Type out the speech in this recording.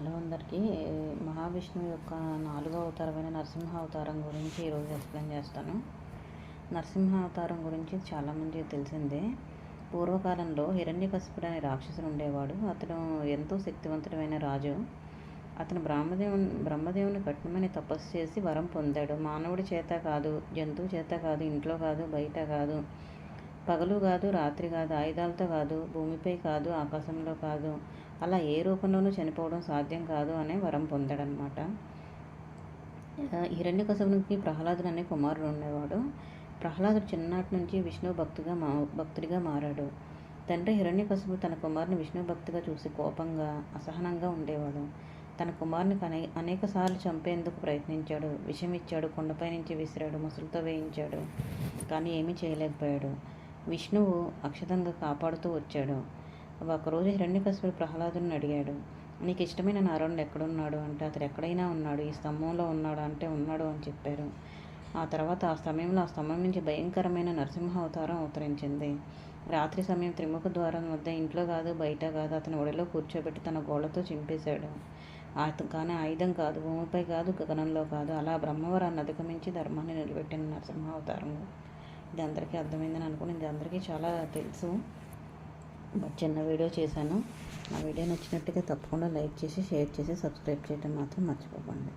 Hello అందరికీ మహావిష్ణువు యొక్క నాలుగో అవతారమైన నరసింహ అవతారం గురించి ఈరోజు ఎక్స్ప్లెయిన్ చేస్తాను. నరసింహ అవతారం గురించి చాలామందికి తెలిసిందే. పూర్వకాలంలో హిరణ్యకశిపుడు అనే రాక్షసుడు ఉండేవాడు. అతను ఎంతో శక్తివంతుడైన రాజు. అతను బ్రహ్మదేవుని బ్రహ్మదేవుని కఠినమైన తపస్సు చేసి వరం పొందాడు. మానవుడి చేత కాదు జంతువు చేత కాదు ఇంట్లో కాదు బయట కాదు పగలు కాదు రాత్రి కాదు ఆయుధాలతో కాదు భూమిపై కాదు ఆకాశంలో కాదు అలా ఏ రూపంలోనూ చనిపోవడం సాధ్యం కాదు అనే వరం పొందాడనమాట. హిరణ్యకశపునికి ప్రహ్లాదుడు అనే కుమారుడు ఉండేవాడు. ప్రహ్లాదుడు చిన్ననాటి నుంచి విష్ణు భక్తిగా మా భక్తుడిగా మారాడు. తండ్రి హిరణ్యకశపుడు తన కుమారుని విష్ణు భక్తిగా చూసి కోపంగా అసహనంగా ఉండేవాడు. తన కుమారుని అనే అనేక సార్లు చంపేందుకు ప్రయత్నించాడు. విషం ఇచ్చాడు కొండపై నుంచి విసిరాడు ముసలితో వేయించాడు కానీ ఏమీ చేయలేకపోయాడు. విష్ణువు అక్షతంగా కాపాడుతూ వచ్చాడు. ఒకరోజు హిరణ్యకశిపుడు ప్రహ్లాదుని అడిగాడు నీకు ఇష్టమైన నారాయణుడు ఎక్కడున్నాడు అంటే అతడు ఎక్కడైనా ఉన్నాడు ఈ స్తంభంలో ఉన్నాడు అంటే ఉన్నాడు అని చెప్పారు. ఆ తర్వాత ఆ సమయంలో ఆ స్తంభం నుంచి భయంకరమైన నరసింహ అవతారం అవతరించింది. రాత్రి సమయం త్రిముఖ ద్వారం వద్ద ఇంట్లో కాదు బయట కాదు అతని ఒడిలో కూర్చోబెట్టి తన గోళ్ళతో చింపేశాడు. కానీ ఆయుధం కాదు భూమిపై కాదు గగనంలో కాదు అలా బ్రహ్మవరాన్ని అధిగమించి ధర్మాన్ని నిలబెట్టిన నరసింహ అవతారం ఇది అందరికీ అర్థమైందని అనుకుని ఇది అందరికీ చాలా తెలుసు. చిన్న వీడియో చేశాను. ఆ వీడియో నచ్చినట్టుగా తప్పకుండా లైక్ చేసి షేర్ చేసి సబ్స్క్రైబ్ చేయడం మాత్రం మర్చిపోకండి.